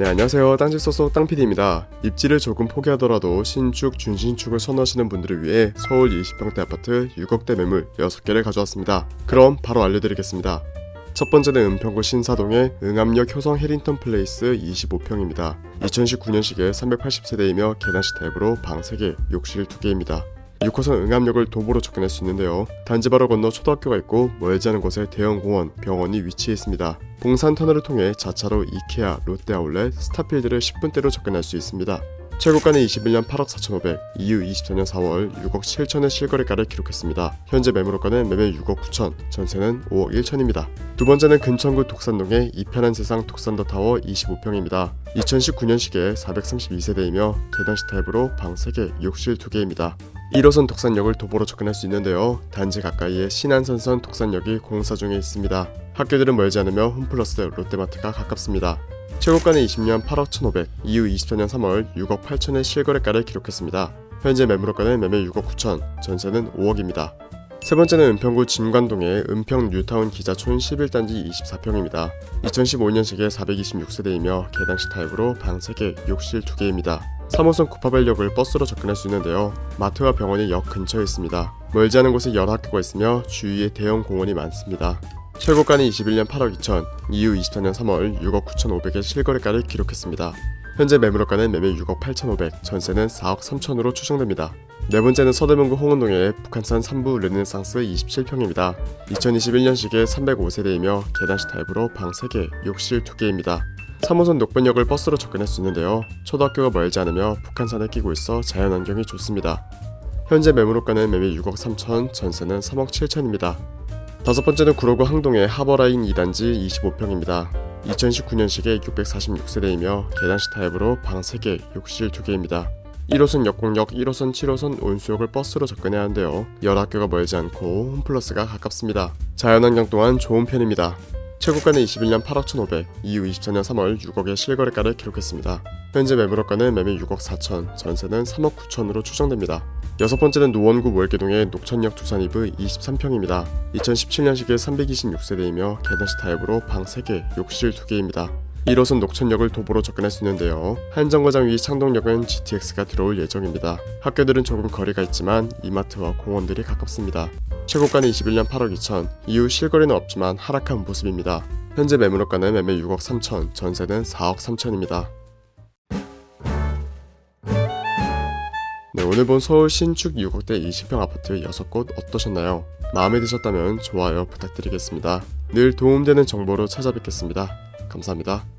네 안녕하세요. 땅집 소속 땅PD입니다. 입지를 조금 포기하더라도 신축 준신축을 선호하시는 분들을 위해 서울 20평대 아파트 6억대 매물 6개를 가져왔습니다. 그럼 바로 알려드리겠습니다. 첫 번째는 은평구 신사동의 응암역 효성 해링턴 플레이스 25평입니다. 2019년식에 380세대이며 계단식 타입으로 방 3개, 욕실 2개입니다 6호선 응암역을 도보로 접근할 수 있는데요. 단지 바로 건너 초등학교가 있고 멀지 않은 곳에 대형 공원, 병원이 위치해 있습니다. 봉산 터널을 통해 자차로 이케아, 롯데아울렛, 스타필드를 10분대로 접근할 수 있습니다. 최고가는 21년 8억 4,500, 이후 24년 4월 6억 7천의 실거래가를 기록했습니다. 현재 매물가는 매매 6억 9천, 전세는 5억 1천입니다. 두 번째는 근천구 독산동의 이편한 세상 독산더 타워 25평입니다. 2019년식에 432세대이며 계단식 타입으로 방 3개, 욕실 2개입니다. 1호선 독산역을 도보로 접근할 수 있는데요. 단지 가까이에 신안선선 독산역이 공사 중에 있습니다. 학교들은 멀지 않으며 홈플러스 롯데마트가 가깝습니다. 최고가는 20년 8억 1,500, 이후 24년 3월 6억 8천의 실거래가를 기록했습니다. 현재 매물가는 매매 6억 9천, 전세는 5억입니다. 세 번째는 은평구 진관동의 은평 뉴타운 기자촌 11단지 24평입니다. 2015년식에 426세대이며 계단식 타입으로 방 3개, 욕실 2개입니다. 3호선 구파발역을 버스로 접근할 수 있는데요. 마트와 병원이 역 근처에 있습니다. 멀지 않은 곳에 여러 학교가 있으며 주위에 대형 공원이 많습니다. 최고가는 21년 8억 2천, 이후 24년 3월 6억 9,500의 실거래가를 기록했습니다. 현재 매물가는 매매 6억 8,500, 전세는 4억 3천으로 추정됩니다. 네 번째는 서대문구 홍은동의 북한산 3부 르네상스 27평입니다. 2021년식에 305세대이며 계단식 타입으로 방 3개, 욕실 2개입니다. 3호선 녹변역을 버스로 접근할 수 있는데요. 초등학교가 멀지 않으며 북한산에 끼고 있어 자연환경이 좋습니다. 현재 매물가는 매매 6억 3천, 전세는 3억 7천입니다. 다섯 번째는 구로구 항동의 하버라인 2단지 25평입니다. 2019년식에 646세대이며 계단식 타입으로 방 3개, 욕실 2개입니다. 1호선 역공역, 1호선, 7호선 온수역을 버스로 접근해야 하는데요. 여러 학교가 멀지 않고 홈플러스가 가깝습니다. 자연환경 또한 좋은 편입니다. 최고가는 21년 8억 1,500, 이후 24년 3월 6억의 실거래가를 기록했습니다. 현재 매물가는 매매 6억 4천, 전세는 3억 9천으로 추정됩니다. 여섯 번째는 노원구 월계동의 녹천역 두산이브 23평입니다. 2017년식에 326세대이며 계단식 타입으로 방 3개, 욕실 2개입니다. 1호선 녹천역을 도보로 접근할 수 있는데요. 한정거장 위 창동역은 GTX가 들어올 예정입니다. 학교들은 조금 거리가 있지만 이마트와 공원들이 가깝습니다. 최고가는 21년 8억 2천, 이후 실거래는 없지만 하락한 모습입니다. 현재 매물가는 매매 6억 3천, 전세는 4억 3천입니다. 네, 오늘 본 서울 신축 6억대 20평 아파트 6곳 어떠셨나요? 마음에 드셨다면 좋아요 부탁드리겠습니다. 늘 도움되는 정보로 찾아뵙겠습니다. 감사합니다.